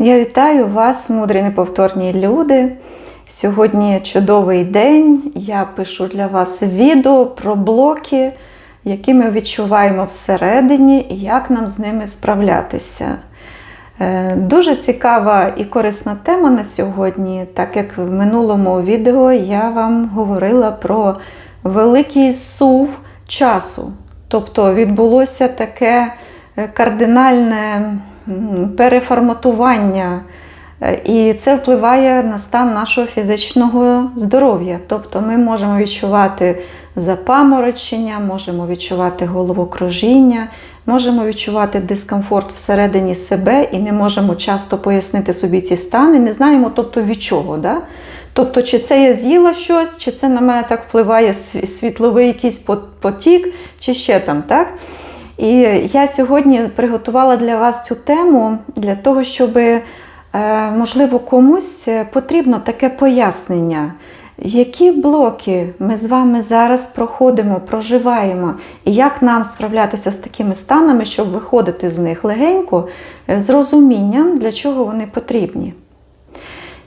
Я вітаю вас, мудрі неповторні люди. Сьогодні чудовий день. Я пишу для вас відео про блоки, які ми відчуваємо всередині і як нам з ними справлятися. Е, Дуже цікава і корисна тема на сьогодні, так як в минулому відео я вам говорила про великий сув часу. Тобто відбулося таке е, кардинальне переформатування, е, і це впливає на стан нашого фізичного здоров'я. Тобто ми можемо відчувати запаморочення, можемо відчувати головокружіння, можемо відчувати дискомфорт всередині себе і не можемо часто пояснити собі ці стани, не знаємо, тобто від чого. Да? Тобто, чи це я з'їла щось, чи це на мене так впливає світловий якийсь потік, чи ще там, так? І я сьогодні приготувала для вас цю тему для того, щоб, е, можливо, комусь потрібно таке пояснення, які блоки ми з вами зараз проходимо, проживаємо, і як нам справлятися з такими станами, щоб виходити з них легенько, е, з розумінням, для чого вони потрібні.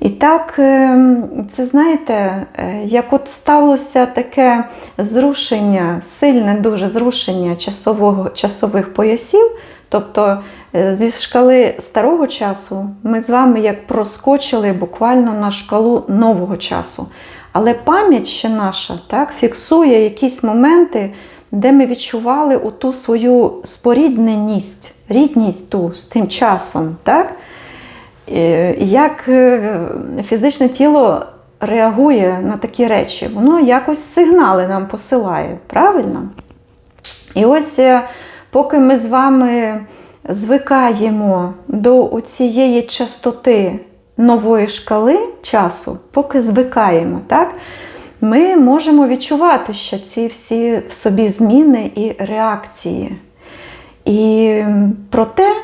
І так, ем, це знаєте, е, як от сталося таке зрушення, сильне дуже зрушення часового, часових поясів, тобто е, зі шкали старого часу ми з вами як проскочили буквально на шкалу нового часу. Але пам'ять ще наша так, фіксує якісь моменти, де ми відчували ту свою спорідненість, рідність ту з тим часом. так? Е, Як е, фізичне тіло реагує на такі речі? Воно якось сигнали нам посилає, правильно? І ось е, поки ми з вами звикаємо до цієї частоти нової шкали часу, поки звикаємо, так? ми можемо відчувати ще ці всі в собі зміни і реакції. І проте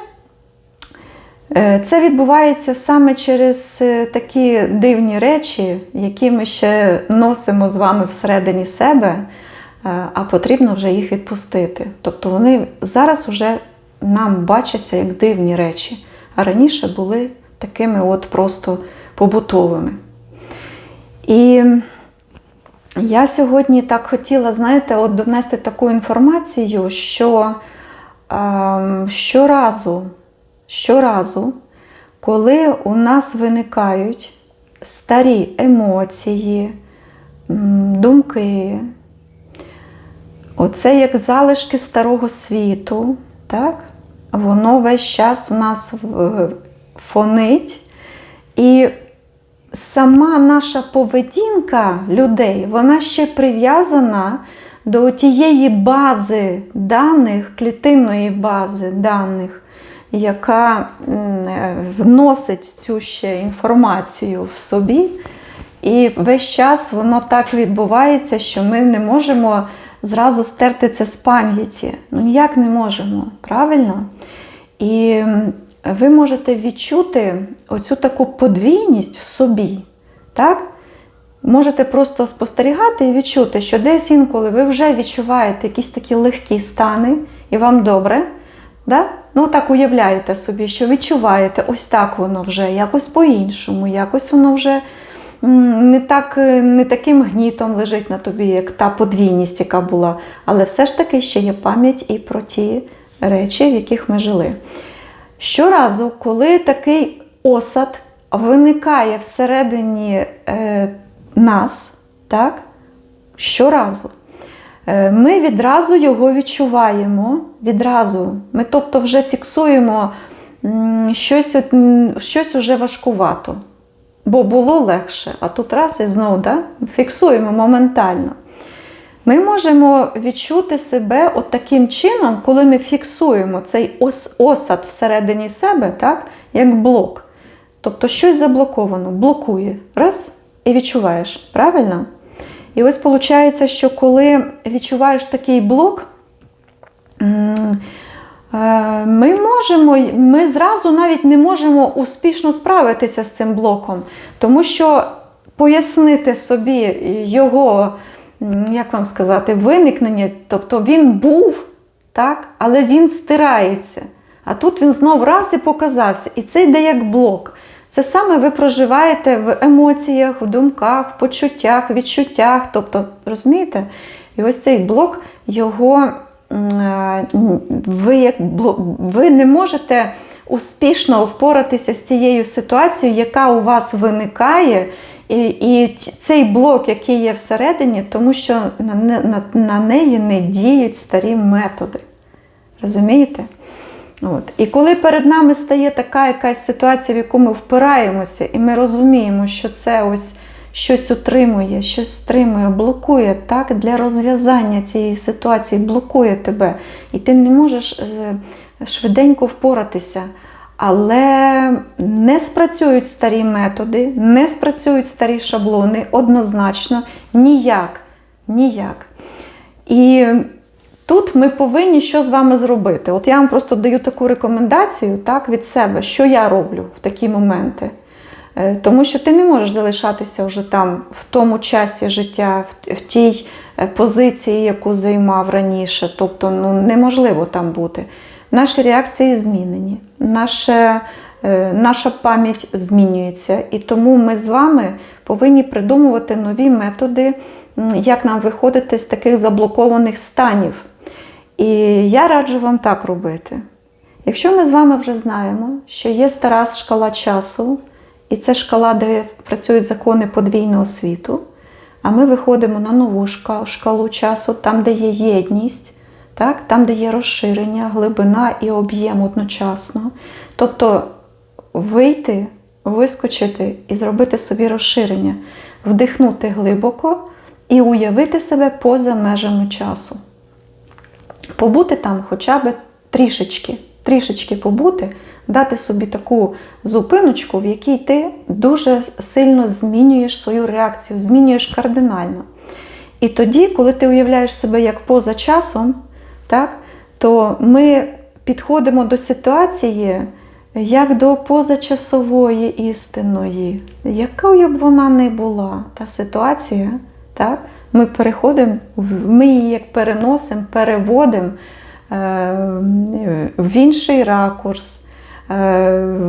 Це відбувається саме через е, такі дивні речі, які ми ще носимо з вами всередині себе, е, а потрібно вже їх відпустити. Тобто вони зараз вже нам бачаться як дивні речі, а раніше були такими от просто побутовими. І я сьогодні так хотіла, знаєте, от донести таку інформацію, що ем, щоразу, щоразу, коли у нас виникають старі емоції, думки, оце як залишки старого світу, так? воно весь час в нас фонить. І сама наша поведінка людей, вона ще прив'язана до тієї бази даних, клітинної бази даних, яка е, вносить цю ще інформацію в собі. І весь час воно так відбувається, що ми не можемо зразу стерти це з пам'яті. Ну ніяк не можемо, правильно? І ви можете відчути оцю таку подвійність в собі. Так? Можете просто спостерігати і відчути, що десь інколи ви вже відчуваєте якісь такі легкі стани, і вам добре. Да? Ну, так уявляєте собі, що відчуваєте, ось так воно вже, якось по-іншому, якось воно вже не, так, е, не таким гнітом лежить на тобі, як та подвійність, яка була. Але все ж таки ще є пам'ять і про ті речі, в яких ми жили. Щоразу, коли такий осад виникає всередині е, нас, так? щоразу, ми відразу його відчуваємо. Відразу. Ми тобто вже фіксуємо щось, щось уже важкувато. Бо було легше, а тут раз і знову да? фіксуємо моментально. Ми можемо відчути себе от таким чином, коли ми фіксуємо цей ос- осад всередині себе, так, як блок. Тобто щось заблоковано, блокує. Раз і відчуваєш, правильно? І ось виходить, що коли відчуваєш такий блок, е, ми можемо, ми зразу навіть не можемо успішно справитися з цим блоком, тому що пояснити собі його, як вам сказати, виникнення, тобто він був, так, але він стирається. А тут він знов раз і показався. І це йде як блок. Це саме ви проживаєте в емоціях, в думках, в почуттях, відчуттях. Тобто, розумієте? І ось цей блок, його ви, як ви не можете успішно впоратися з цією ситуацією, яка у вас виникає. І і цей блок, який є всередині, тому що на, на, на неї не діють старі методи. Розумієте? От. І коли перед нами стає така якась ситуація, в яку ми впираємося, і ми розуміємо, що це ось щось утримує, щось стримує, блокує так, для розв'язання цієї ситуації, блокує тебе. І ти не можеш е, швиденько впоратися. Але не спрацюють старі методи, не спрацюють старі шаблони однозначно ніяк. Ніяк. І тут ми повинні що з вами зробити. От я вам просто даю таку рекомендацію так, від себе, що я роблю в такі моменти. Е, тому що ти не можеш залишатися вже там в тому часі життя, в тій е, позиції, яку займав раніше. Тобто ну, неможливо там бути. Наші реакції змінені, наша, е, наша пам'ять змінюється. І тому ми з вами повинні придумувати нові методи, як нам виходити з таких заблокованих станів. І я раджу вам так робити. Якщо ми з вами вже знаємо, що є стара шкала часу, і це шкала, де працюють закони подвійного світу, а ми виходимо на нову шкалу часу, там, де є єдність так? там, де є розширення, глибина і об'єм одночасно. Тобто вийти, вискочити і зробити собі розширення, вдихнути глибоко і уявити себе поза межами часу. Побути там хоча б трішечки, трішечки побути, дати собі таку зупиночку, в якій ти дуже сильно змінюєш свою реакцію, змінюєш кардинально. І тоді, коли ти уявляєш себе як поза часом, так, то ми підходимо до ситуації як до позачасової істинної, якою б вона не була, та ситуація, так, ми переходимо, ми її як переносимо, переводимо е, в інший ракурс, е,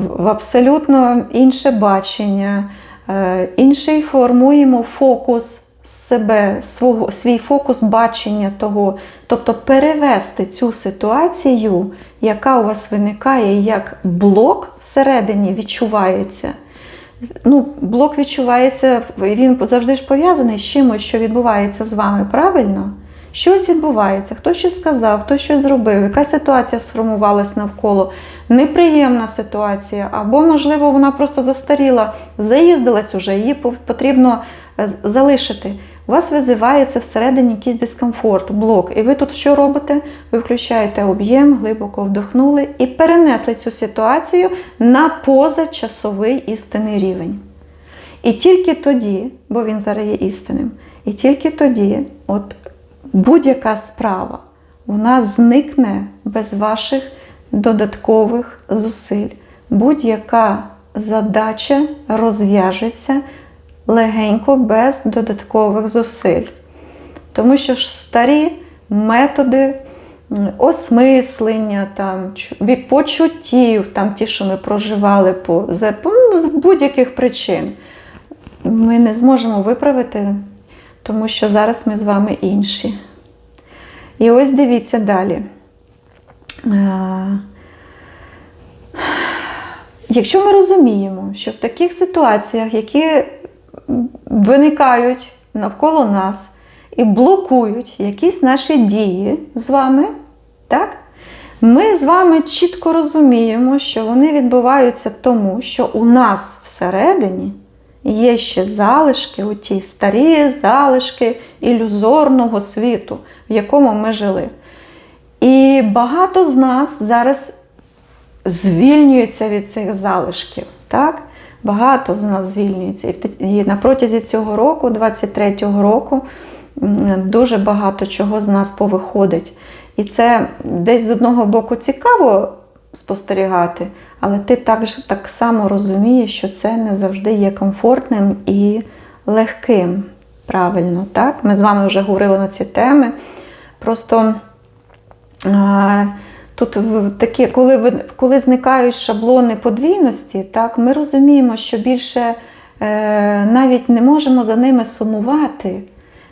в абсолютно інше бачення, е, інший формуємо фокус себе, свого, свій фокус бачення того, тобто перевести цю ситуацію, яка у вас виникає, як блок всередині відчувається. Ну, Блок відчувається, він завжди ж пов'язаний з чимось, що відбувається з вами, правильно? Щось відбувається, хтось щось сказав, хтось щось зробив, якась ситуація сформувалась навколо, неприємна ситуація, або, можливо, вона просто застаріла, заїздилась уже, її потрібно Е, залишити. У вас визивається всередині якийсь дискомфорт, блок. І ви тут що робите? Ви включаєте об'єм, глибоко вдохнули і перенесли цю ситуацію на позачасовий істинний рівень. І тільки тоді, бо він зараз є істинним, і тільки тоді, от будь-яка справа, вона зникне без ваших додаткових зусиль. Будь-яка задача розв'яжеться легенько, без додаткових зусиль. Тому що ж старі методи осмислення, там, почуттів, там, ті, що ми проживали по, ну, з будь-яких причин, ми не зможемо виправити, тому що зараз ми з вами інші. І ось дивіться далі. Якщо ми розуміємо, що в таких ситуаціях, які виникають навколо нас і блокують якісь наші дії з вами, так? ми з вами чітко розуміємо, що вони відбуваються тому, що у нас всередині є ще залишки, оті старі залишки ілюзорного світу, в якому ми жили. І багато з нас зараз звільнюється від цих залишків. так? Багато з нас звільнюється. І на протязі цього року, 23-го року, дуже багато чого з нас повиходить. І це десь з одного боку цікаво спостерігати, але ти також так само розумієш, що це не завжди є комфортним і легким. Правильно, так? Ми з вами вже говорили на ці теми. Просто тут такі, коли, ви- коли зникають шаблони подвійності, так, ми розуміємо, що більше е, навіть не можемо за ними сумувати.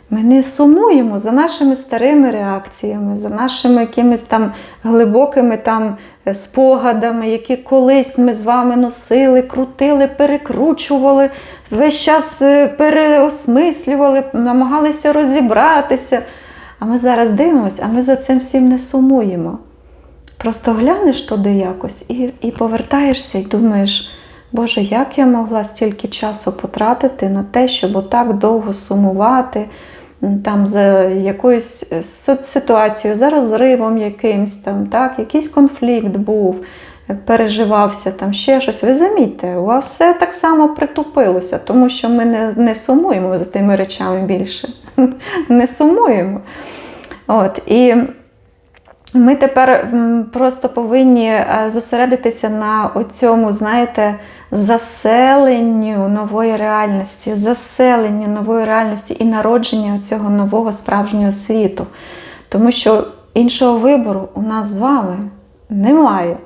Ми не сумуємо за нашими старими реакціями, за нашими якимись там глибокими там е, спогадами, які колись ми з вами носили, крутили, перекручували, весь час е, переосмислювали, намагалися розібратися. А ми зараз дивимося, а ми за цим всім не сумуємо. Просто глянеш туди якось і, і повертаєшся і думаєш, Боже, як я могла стільки часу потратити на те, щоб отак довго сумувати там, за якоюсь е, ситуацією, за розривом якимсь, там, так, якийсь конфлікт був, е, переживався, там, ще щось. Ви замітьте, у вас все так само притупилося, тому що ми не, не сумуємо за тими речами більше. Не сумуємо. От, і ми тепер просто повинні е, зосередитися на цьому, знаєте, заселенню нової реальності, заселенню нової реальності і народження цього нового справжнього світу. Тому що іншого вибору у нас з вами немає.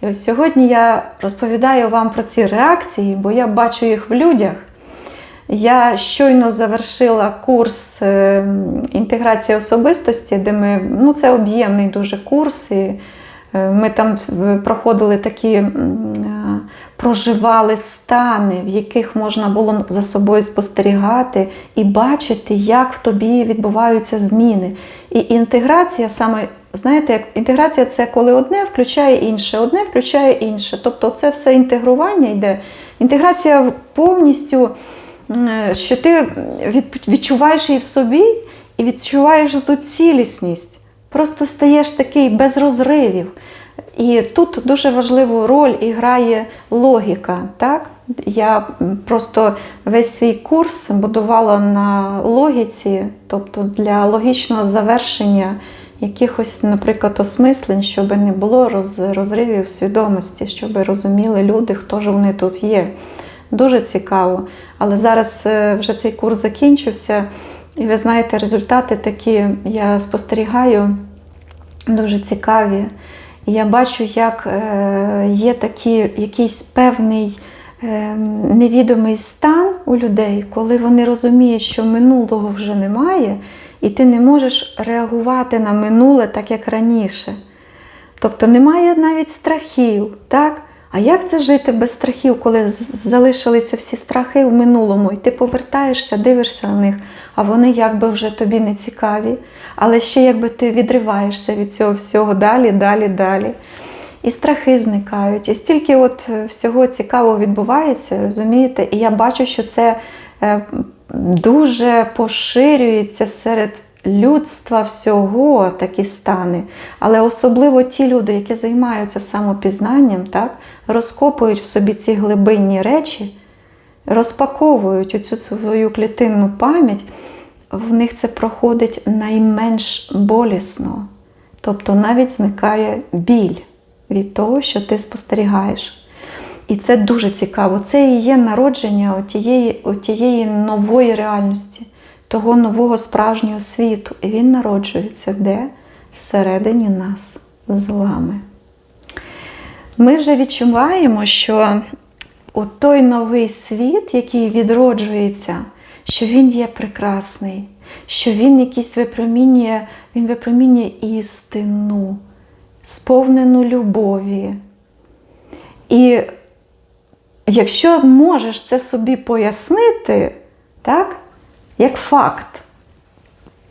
І ось сьогодні я розповідаю вам про ці реакції, бо я бачу їх в людях. Я щойно завершила курс е, інтеграції особистості, де ми, ну це об'ємний дуже курс. І е, ми там е, проходили такі, проживали стани, в яких можна було за собою спостерігати і бачити, як в тобі відбуваються зміни. І інтеграція саме, знаєте, як інтеграція це коли одне включає інше, одне включає інше. Тобто це все інтегрування йде. Інтеграція повністю що ти від- відчуваєш її в собі і відчуваєш ту цілісність. Просто стаєш такий без розривів. І тут дуже важливу роль і грає логіка. Так? Я просто весь свій курс будувала на логіці, тобто для логічного завершення якихось, наприклад, осмислень, щоб не було роз- розривів свідомості, щоб розуміли люди, хто ж вони тут є. Дуже цікаво. Але зараз е, вже цей курс закінчився, і ви знаєте, результати такі я спостерігаю дуже цікаві. І я бачу, як е, є такий якийсь певний е, невідомий стан у людей, коли вони розуміють, що минулого вже немає, і ти не можеш реагувати на минуле так, як раніше. Тобто немає навіть страхів. так? А як це жити без страхів, коли залишилися всі страхи в минулому, і ти повертаєшся, дивишся на них, а вони якби вже тобі не цікаві, але ще якби ти відриваєшся від цього всього далі, далі, далі. І страхи зникають. І стільки от е, всього цікавого відбувається, розумієте? І я бачу, що це е, дуже поширюється серед людства всього такі стани. Але особливо ті люди, які займаються самопізнанням, так, розкопують в собі ці глибинні речі, розпаковують оцю свою клітинну пам'ять, в них це проходить найменш болісно. Тобто навіть зникає біль від того, що ти спостерігаєш. І це дуже цікаво. Це і є народження отієї, отієї нової реальності, того нового справжнього світу. І він народжується де? Всередині нас з вами. Ми вже відчуваємо, що у той новий світ, який відроджується, що він є прекрасний, що він якийсь випромінює, він випромінює істину, сповнену любові. І якщо можеш це собі пояснити, так, як факт,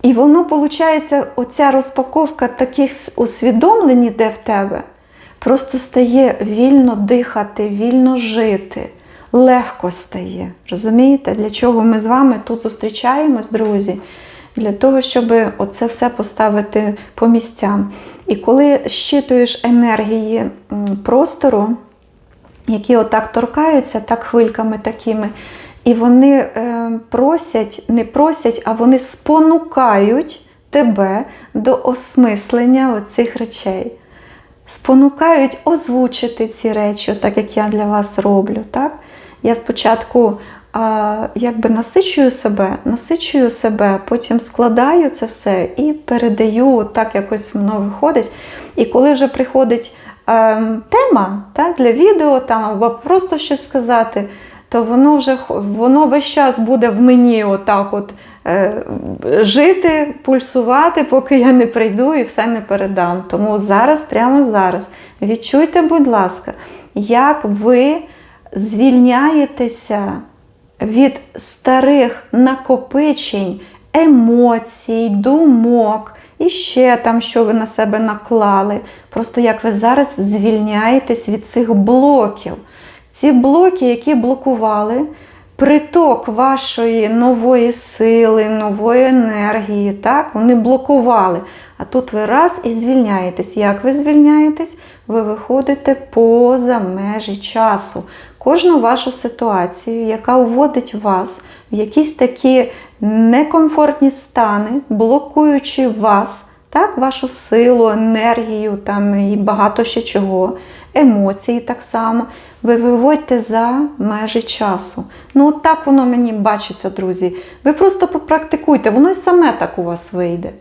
і воно, виходить, оця розпаковка таких усвідомлень іде в тебе, просто стає вільно дихати, вільно жити, легко стає. Розумієте, для чого ми з вами тут зустрічаємось, друзі? Для того, щоб оце все поставити по місцям. І коли щитуєш енергії простору, які отак торкаються, так хвильками такими, і вони е, просять, не просять, а вони спонукають тебе до осмислення оцих речей. Спонукають озвучити ці речі, так як я для вас роблю. Так? Я спочатку а, якби насичую себе, насичую себе, потім складаю це все і передаю, так якось воно виходить. І коли вже приходить е, тема так, для відео там, або просто щось сказати, то воно вже воно весь час буде в мені отак от е, жити, пульсувати, поки я не прийду і все не передам. Тому зараз, прямо зараз, відчуйте, будь ласка, як ви звільняєтеся від старих накопичень, емоцій, думок. І ще там, що ви на себе наклали. Просто як ви зараз звільняєтесь від цих блоків. Ці блоки, які блокували приток вашої нової сили, нової енергії, так, вони блокували. А тут ви раз і звільняєтесь. Як ви звільняєтесь? Ви виходите поза межі часу. Кожну вашу ситуацію, яка вводить вас в якісь такі некомфортні стани, блокуючи вас, так, вашу силу, енергію там і багато ще чого, емоції так само. Ви виводьте за межі часу. Ну, от так воно мені бачиться, друзі. Ви просто попрактикуйте, воно й саме так у вас вийде.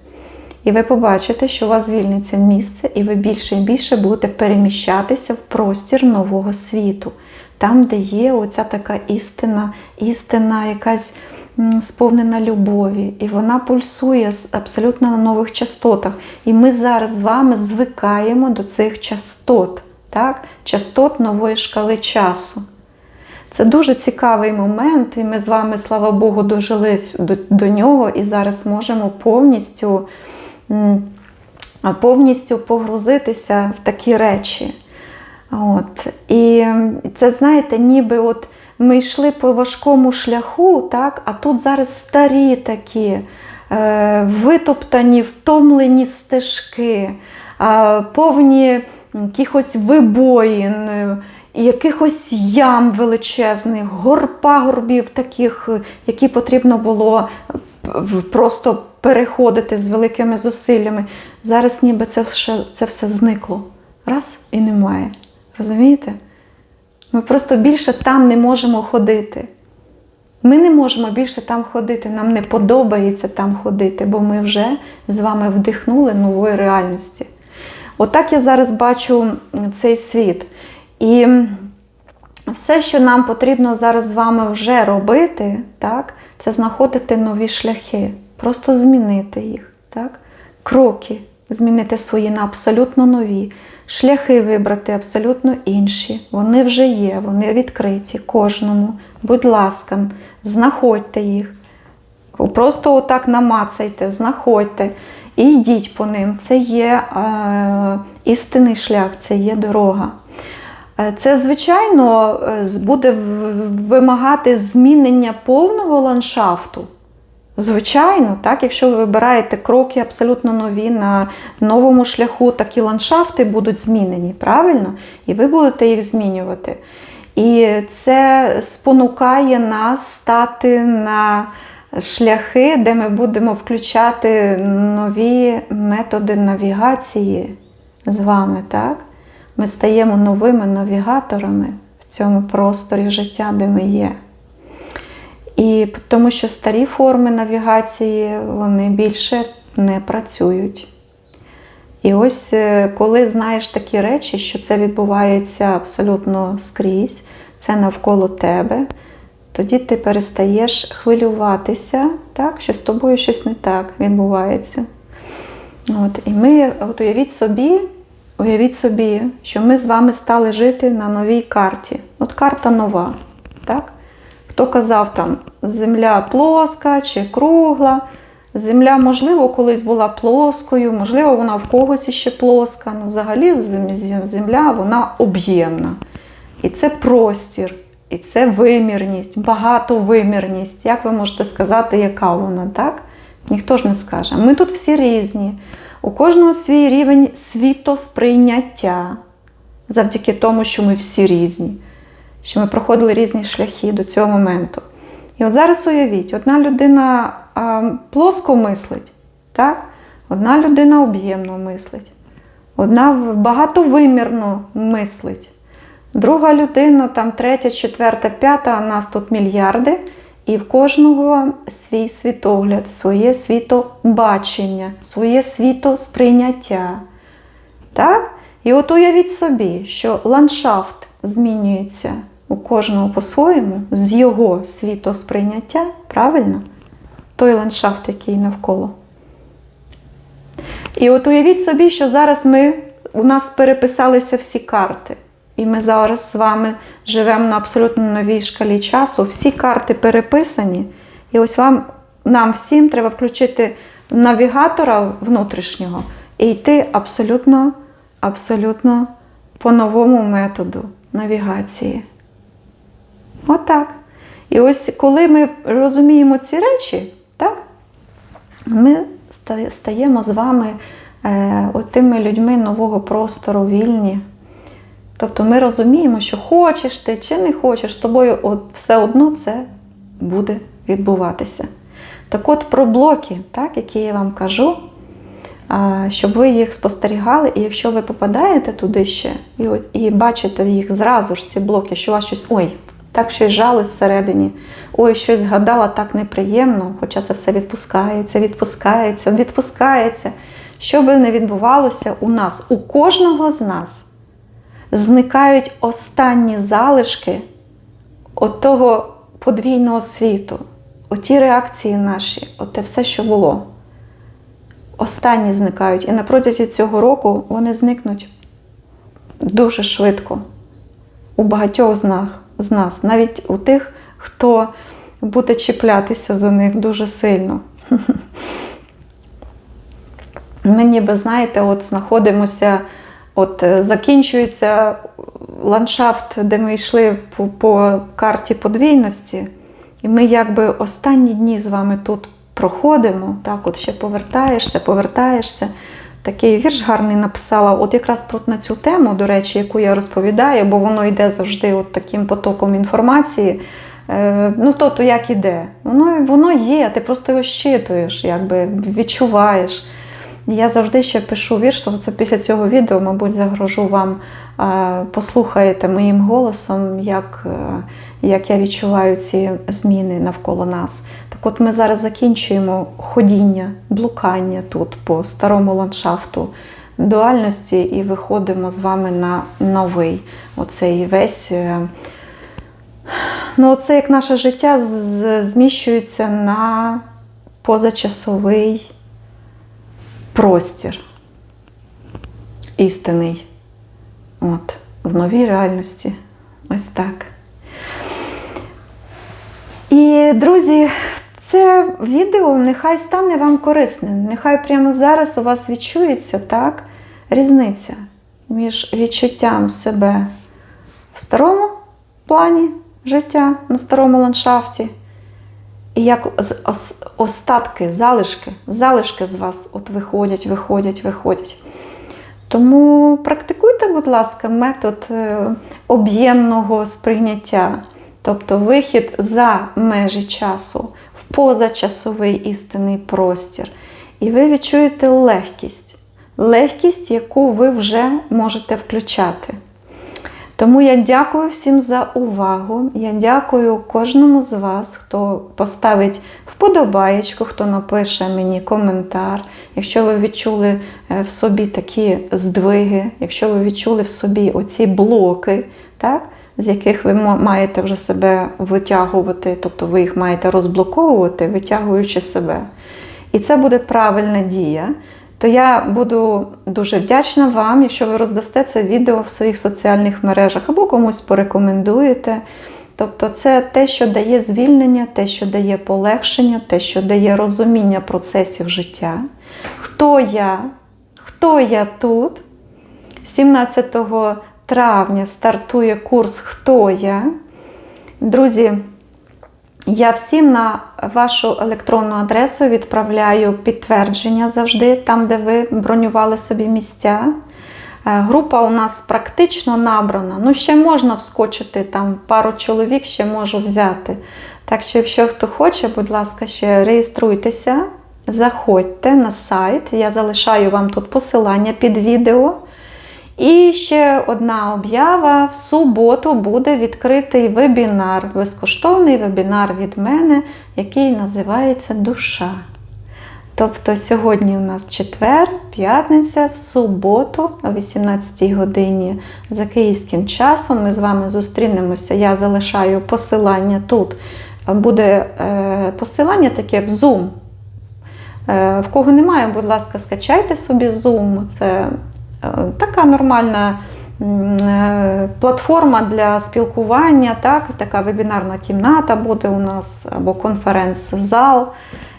І ви побачите, що у вас звільниться місце, і ви більше і більше будете переміщатися в простір нового світу, там, де є оця така істина, істина, якась сповнена любові, і вона пульсує абсолютно на нових частотах. І ми зараз з вами звикаємо до цих частот, так? частот нової шкали часу. Це дуже цікавий момент, і ми з вами, слава Богу, дожили до, до нього і зараз можемо повністю повністю погрузитися в такі речі. От. І це, знаєте, ніби от ми йшли по важкому шляху, так? а тут зараз старі такі е, витоптані, втомлені стежки, е, повні якихось вибоїн, е, якихось ям величезних, гор пагорбів таких, які потрібно було просто переходити з великими зусиллями. Зараз ніби це це все зникло. Раз і немає. Розумієте? Ми просто більше там не можемо ходити. Ми не можемо більше там ходити, нам не подобається там ходити, бо ми вже з вами вдихнули нової реальності. Отак я зараз бачу цей світ. І все, що нам потрібно зараз з вами вже робити, так, це знаходити нові шляхи, просто змінити їх. так, Кроки, змінити свої на абсолютно нові шляхи вибрати абсолютно інші. Вони вже є, вони відкриті кожному. Будь ласка, знаходьте їх. Просто отак намацайте, знаходьте і йдіть по ним. Це є е, істинний шлях, це є дорога. Е, це, звичайно, е, буде вимагати змінення повного ландшафту. Звичайно, так, якщо ви вибираєте кроки абсолютно нові на новому шляху, такі ландшафти будуть змінені, правильно? І ви будете їх змінювати. І це спонукає нас стати на шляхи, де ми будемо включати нові методи навігації з вами. так? Ми стаємо новими навігаторами в цьому просторі життя, де ми є. І тому що старі форми навігації вони більше не працюють. І ось е, коли знаєш такі речі, що це відбувається абсолютно скрізь, це навколо тебе, тоді ти перестаєш хвилюватися, так, що з тобою щось не так відбувається. От, І ми, от уявіть собі, уявіть собі, що ми з вами стали жити на новій карті. От карта нова. так? Хто казав, там земля плоска чи кругла. Земля, можливо, колись була плоскою, можливо, вона в когось іще плоска. Ну, взагалі, земля вона об'ємна. І це простір, і це вимірність, багатовимірність. Як ви можете сказати, яка вона, так? Ніхто ж не скаже. Ми тут всі різні. У кожного свій рівень світосприйняття. Завдяки тому, що ми всі різні що ми проходили різні шляхи до цього моменту. І от зараз уявіть, одна людина а, плоско мислить, так? одна людина об'ємно мислить, одна багатовимірно мислить. Друга людина, там третя, четверта, п'ята, а нас тут мільярди, і в кожного свій світогляд, своє світобачення, своє світосприйняття. Так? І от уявіть собі, що ландшафт змінюється у кожного по-своєму з його світосприйняття, правильно? Той ландшафт, який навколо. І от уявіть собі, що зараз ми, у нас переписалися всі карти. І ми зараз з вами живемо на абсолютно новій шкалі часу. Всі карти переписані. І ось вам, нам всім треба включити навігатора внутрішнього і йти абсолютно, абсолютно по новому методу навігації. Отак. І ось коли ми розуміємо ці речі, так, ми стаємо з вами е, тими людьми нового простору, вільні. Тобто ми розуміємо, що хочеш ти чи не хочеш, з тобою от все одно це буде відбуватися. Так от про блоки, так, які я вам кажу, щоб ви їх спостерігали, і якщо ви попадаєте туди ще, і от, і бачите їх зразу ж, ці блоки, що у вас щось, ой, так щось жалось всередині, ой, щось згадала так неприємно, хоча це все відпускається, відпускається, відпускається. Що би не відбувалося у нас, у кожного з нас зникають останні залишки от того подвійного світу, оті реакції наші, оте все, що було. Останні зникають. І на протязі цього року вони зникнуть дуже швидко. У багатьох з нас, навіть у тих, хто буде чіплятися за них дуже сильно. Ми ніби, знаєте, от знаходимося, от е, закінчується ландшафт, де ми йшли по, по карті подвійності, і ми якби останні дні з вами тут проходимо. Так, от ще повертаєшся, повертаєшся. Такий вірш гарний написала, от якраз про на цю тему, до речі, яку я розповідаю, бо воно йде завжди от таким потоком інформації. Е, ну, то, то як іде? Воно воно є, ти просто його щитуєш, якби відчуваєш. Я завжди ще пишу вірш, то це після цього відео, мабуть, загрожу вам, послухаєте моїм голосом, як е, як я відчуваю ці зміни навколо нас. Так от ми зараз закінчуємо ходіння, блукання тут по старому ландшафту дуальності і виходимо з вами на новий оцей весь. Е, ну, Оце як наше життя зміщується на позачасовий простір істинний. От, в новій реальності. Ось так. І, друзі, це відео нехай стане вам корисним. Нехай прямо зараз у вас відчується так, різниця між відчуттям себе в старому плані життя на старому ландшафті. І як остатки, залишки, залишки з вас от виходять, виходять, виходять. Тому практикуйте, будь ласка, метод е, об'ємного сприйняття, тобто вихід за межі часу, в позачасовий істинний простір. І ви відчуєте легкість, легкість, яку ви вже можете включати. Тому я дякую всім за увагу. Я дякую кожному з вас, хто поставить вподобаєчку, хто напише мені коментар. Якщо ви відчули е, в собі такі здвиги, якщо ви відчули в собі оці блоки, так, з яких ви маєте вже себе витягувати, тобто ви їх маєте розблоковувати, витягуючи себе. І це буде правильна дія то я буду дуже вдячна вам, якщо ви роздасте це відео в своїх соціальних мережах або комусь порекомендуєте. Тобто це те, що дає звільнення, те, що дає полегшення, те, що дає розуміння процесів життя. Хто я? Хто я тут? 17 травня стартує курс Хто я? Друзі. Я всім на вашу електронну адресу відправляю підтвердження завжди, там, де ви бронювали собі місця. Е, група у нас практично набрана. Ну, ще можна вскочити, там пару чоловік ще можу взяти. Так що, якщо хто хоче, будь ласка, ще реєструйтеся, заходьте на сайт. Я залишаю вам тут посилання під відео. І ще одна об'ява: в суботу буде відкритий вебінар, безкоштовний вебінар від мене, який називається Душа. Тобто сьогодні у нас четвер, п'ятниця, в суботу о 18 годині за київським часом. Ми з вами зустрінемося. Я залишаю посилання тут. Буде е, посилання таке в Zoom. Е, В кого немає, будь ласка, скачайте собі Zoom. Це така нормальна е, платформа для спілкування, так? така вебінарна кімната буде у нас або конференц-зал,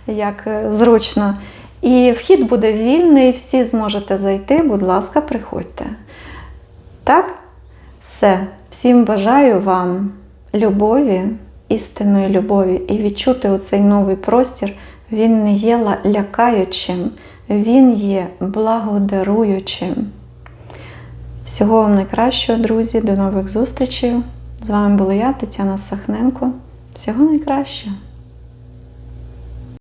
як е, зручно. І вхід буде вільний, всі зможете зайти, будь ласка, приходьте. Так? Все. Всім бажаю вам любові, істинної любові і відчути оцей новий простір. Він не є лякаючим, він є благодаруючим. Всього вам найкращого, друзі, до нових зустрічей. З вами була я, Тетяна Сахненко. Всього найкращого.